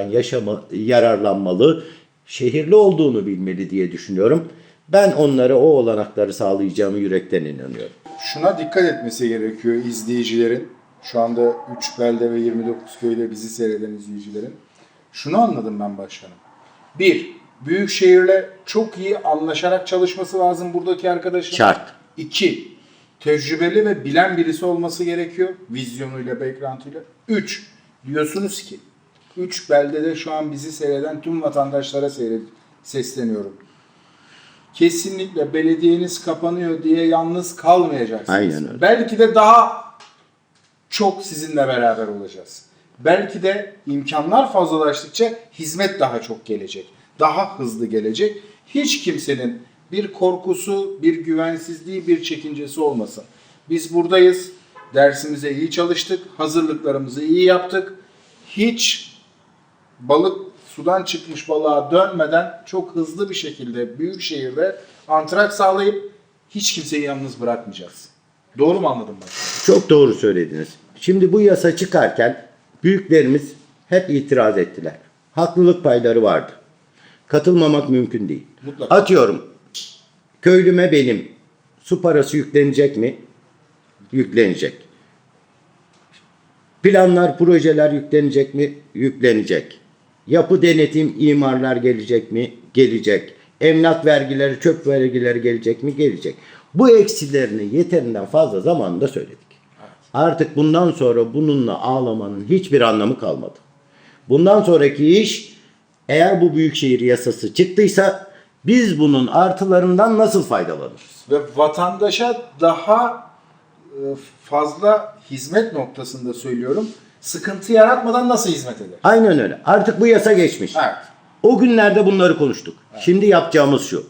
yaşama, yararlanmalı, şehirli olduğunu bilmeli diye düşünüyorum. Ben onlara o olanakları sağlayacağımı yürekten inanıyorum. Şuna dikkat etmesi gerekiyor izleyicilerin. Şu anda 3 belde ve 29 köyde bizi seyreden izleyicilerin. Şunu anladım ben başkanım. Bir, büyük şehirle çok iyi anlaşarak çalışması lazım buradaki arkadaşın. Şart. İki, tecrübeli ve bilen birisi olması gerekiyor. Vizyonuyla, background'uyla. Üç, diyorsunuz ki, üç beldede şu an bizi seyreden tüm vatandaşlara sesleniyorum. Kesinlikle belediyeniz kapanıyor diye yalnız kalmayacaksınız. Aynen öyle. Belki de daha çok sizinle beraber olacağız. Belki de imkanlar fazlalaştıkça hizmet daha çok gelecek. Daha hızlı gelecek. Hiç kimsenin bir korkusu, bir güvensizliği, bir çekincesi olmasın. Biz buradayız. Dersimize iyi çalıştık. Hazırlıklarımızı iyi yaptık. Hiç balık sudan çıkmış balığa dönmeden çok hızlı bir şekilde büyük şehirde antrak sağlayıp hiç kimseyi yalnız bırakmayacağız. Doğru mu anladım ben? Çok doğru söylediniz. Şimdi bu yasa çıkarken büyüklerimiz hep itiraz ettiler. Haklılık payları vardı. Katılmamak mümkün değil. Mutlaka. Atıyorum. Köylüme benim su parası yüklenecek mi? Yüklenecek. Planlar, projeler yüklenecek mi? Yüklenecek. Yapı denetim, imarlar gelecek mi? Gelecek. Emlak vergileri, çöp vergileri gelecek mi? Gelecek. Bu eksilerini yeterinden fazla zamanında söyledik. Artık bundan sonra bununla ağlamanın hiçbir anlamı kalmadı. Bundan sonraki iş eğer bu büyükşehir yasası çıktıysa biz bunun artılarından nasıl faydalanırız? ve vatandaşa daha e, fazla hizmet noktasında söylüyorum. Sıkıntı yaratmadan nasıl hizmet eder? Aynen öyle. Artık bu yasa geçmiş. Evet. O günlerde bunları konuştuk. Şimdi yapacağımız şu.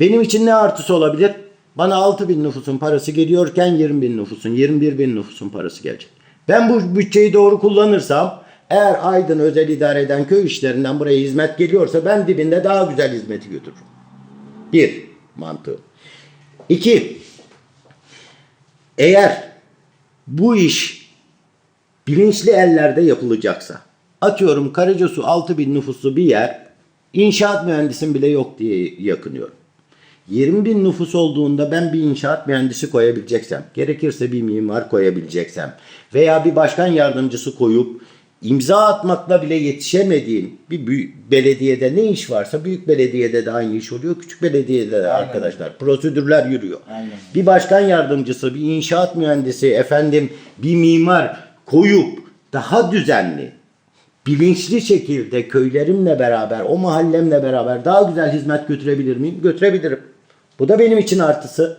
Benim için ne artısı olabilir? Bana 6 bin nüfusun parası geliyorken 20 bin nüfusun, 21 bin nüfusun parası gelecek. Ben bu bütçeyi doğru kullanırsam eğer Aydın özel idare eden köy işlerinden buraya hizmet geliyorsa ben dibinde daha güzel hizmeti götürürüm. Bir mantığı. İki, eğer bu iş bilinçli ellerde yapılacaksa atıyorum Karacasu 6 bin nüfuslu bir yer inşaat mühendisim bile yok diye yakınıyorum. 20 bin nüfus olduğunda ben bir inşaat mühendisi koyabileceksem, gerekirse bir mimar koyabileceksem veya bir başkan yardımcısı koyup imza atmakla bile yetişemediğim bir büyük belediyede ne iş varsa büyük belediyede de aynı iş oluyor. Küçük belediyede de arkadaşlar prosedürler yürüyor. Aynen. Bir başkan yardımcısı, bir inşaat mühendisi, efendim bir mimar koyup daha düzenli, bilinçli şekilde köylerimle beraber, o mahallemle beraber daha güzel hizmet götürebilir miyim? Götürebilirim. Bu da benim için artısı.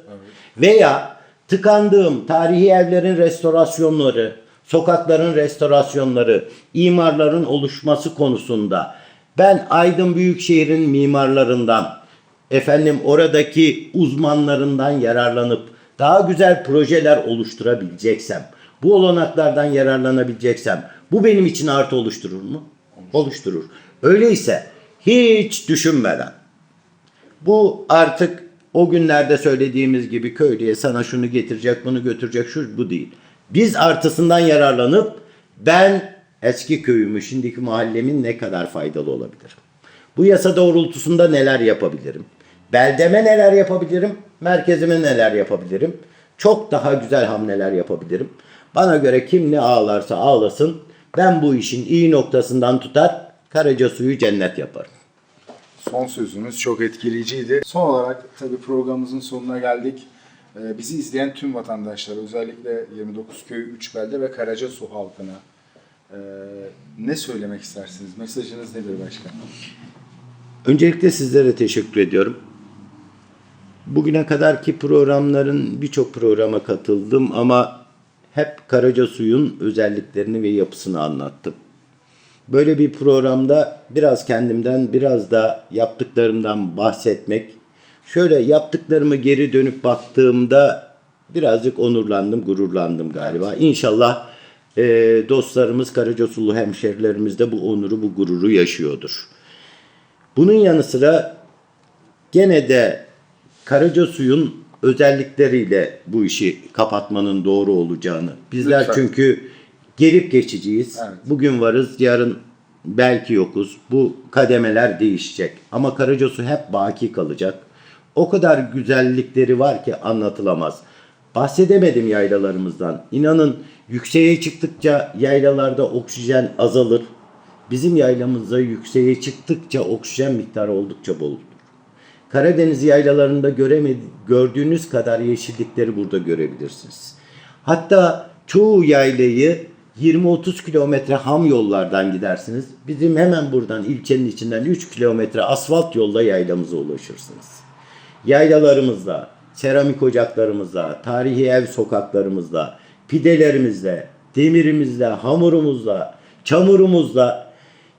Veya tıkandığım tarihi evlerin restorasyonları, sokakların restorasyonları, imarların oluşması konusunda ben Aydın Büyükşehir'in mimarlarından, efendim oradaki uzmanlarından yararlanıp daha güzel projeler oluşturabileceksem, bu olanaklardan yararlanabileceksem bu benim için artı oluşturur mu? Oluşturur. Öyleyse hiç düşünmeden bu artık o günlerde söylediğimiz gibi köylüye sana şunu getirecek, bunu götürecek, şu bu değil. Biz artısından yararlanıp ben eski köyümü, şimdiki mahallemin ne kadar faydalı olabilirim? Bu yasa doğrultusunda neler yapabilirim? Beldeme neler yapabilirim? Merkezime neler yapabilirim? Çok daha güzel hamleler yapabilirim. Bana göre kim ne ağlarsa ağlasın ben bu işin iyi noktasından tutar Karaca suyu cennet yaparım. Son sözünüz çok etkileyiciydi. Son olarak tabii programımızın sonuna geldik. Ee, Bizi izleyen tüm vatandaşlara özellikle 29 köy 3 belde ve Karacasu halkına e, ne söylemek istersiniz? Mesajınız nedir başkanım? Öncelikle sizlere teşekkür ediyorum. Bugüne kadarki programların birçok programa katıldım ama hep Karaca Suyun özelliklerini ve yapısını anlattım. Böyle bir programda biraz kendimden biraz da yaptıklarımdan bahsetmek. Şöyle yaptıklarımı geri dönüp baktığımda birazcık onurlandım, gururlandım galiba. İnşallah e, dostlarımız Karacasulu hemşerilerimiz de bu onuru, bu gururu yaşıyordur. Bunun yanı sıra gene de Karaca suyun özellikleriyle bu işi kapatmanın doğru olacağını. Bizler Lütfen. çünkü gelip geçiciyiz. Evet. Bugün varız, yarın belki yokuz. Bu kademeler değişecek. Ama Karacasu hep baki kalacak. O kadar güzellikleri var ki anlatılamaz. Bahsedemedim yaylalarımızdan. İnanın yükseğe çıktıkça yaylalarda oksijen azalır. Bizim yaylamızda yükseğe çıktıkça oksijen miktarı oldukça boldur. Karadeniz yaylalarında göremedi, gördüğünüz kadar yeşillikleri burada görebilirsiniz. Hatta çoğu yaylayı 20-30 kilometre ham yollardan gidersiniz. Bizim hemen buradan ilçenin içinden 3 kilometre asfalt yolla yaylamıza ulaşırsınız. Yaylalarımızda, seramik ocaklarımızda, tarihi ev sokaklarımızda, pidelerimizde, demirimizde, hamurumuzda, çamurumuzda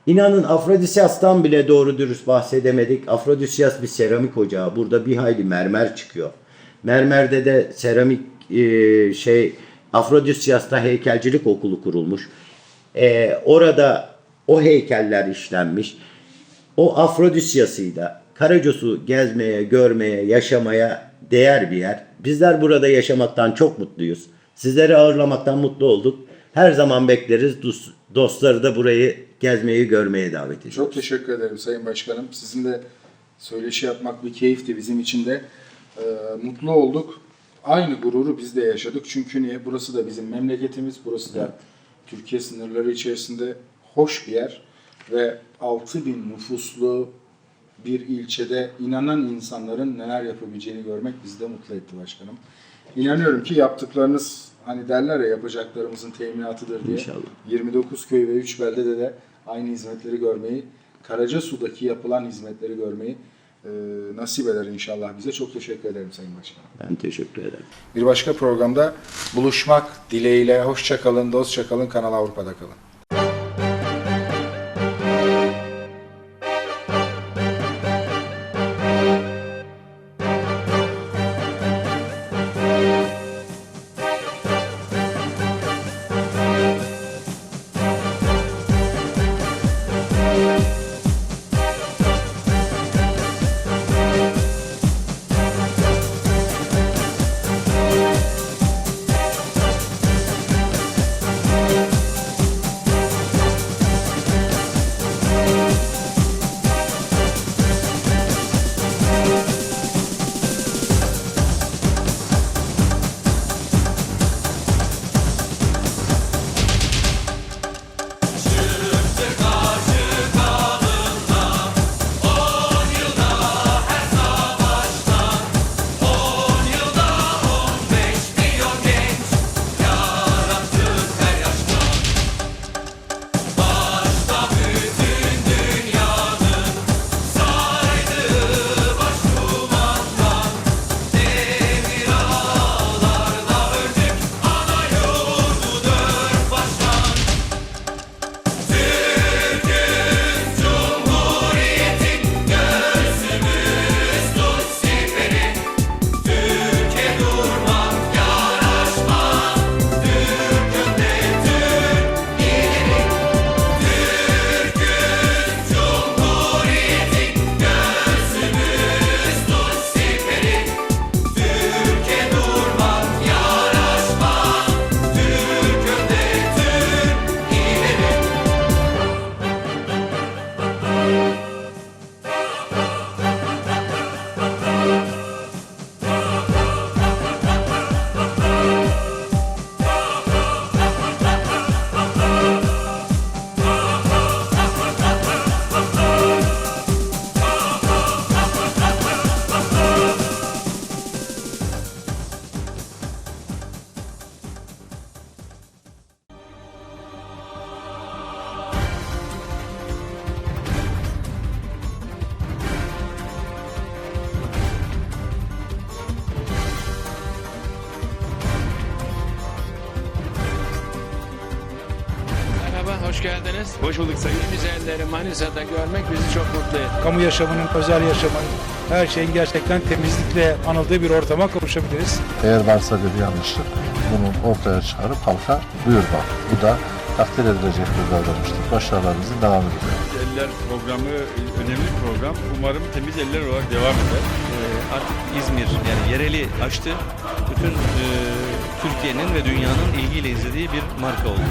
İnanın Afrodisyas'tan bile doğru dürüst bahsedemedik. Afrodisyas bir seramik ocağı. Burada bir hayli mermer çıkıyor. Mermerde de seramik e, şey Afrodisyas'ta heykelcilik okulu kurulmuş. E, orada o heykeller işlenmiş. O Afrodisyas'ıyla Karacos'u gezmeye, görmeye, yaşamaya değer bir yer. Bizler burada yaşamaktan çok mutluyuz. Sizleri ağırlamaktan mutlu olduk. Her zaman bekleriz. Dost- Dostları da burayı gezmeyi, görmeye davet ediyoruz. Çok teşekkür ederim Sayın Başkanım. Sizinle söyleşi yapmak bir keyifti bizim için de. Ee, mutlu olduk. Aynı gururu biz de yaşadık. Çünkü niye? Burası da bizim memleketimiz. Burası da Türkiye sınırları içerisinde hoş bir yer. Ve 6000 nüfuslu bir ilçede inanan insanların neler yapabileceğini görmek bizi de mutlu etti başkanım. İnanıyorum ki yaptıklarınız hani derler ya yapacaklarımızın teminatıdır diye. İnşallah. 29 köy ve 3 beldede de aynı hizmetleri görmeyi, Karacasu'daki yapılan hizmetleri görmeyi e, nasip eder inşallah bize. Çok teşekkür ederim Sayın Başkanım. Ben teşekkür ederim. Bir başka programda buluşmak dileğiyle. Hoşça kalın, dostça kalın, Kanal Avrupa'da kalın. Hoş geldiniz. Hoş bulduk sayın. Güzelleri Manisa'da görmek bizi çok mutlu etti. Kamu yaşamının, özel yaşamın, her şeyin gerçekten temizlikle anıldığı bir ortama kavuşabiliriz. Eğer varsa bir yanlışlık bunu ortaya çıkarıp halka duyurmak. Bu da takdir edilecek bir davranıştır. Başarılarınızın devamı diliyorum. Eller programı önemli bir program. Umarım temiz eller olarak devam eder. Ee, artık İzmir yani yereli açtı. Bütün e, Türkiye'nin ve dünyanın ilgiyle izlediği bir marka oldu.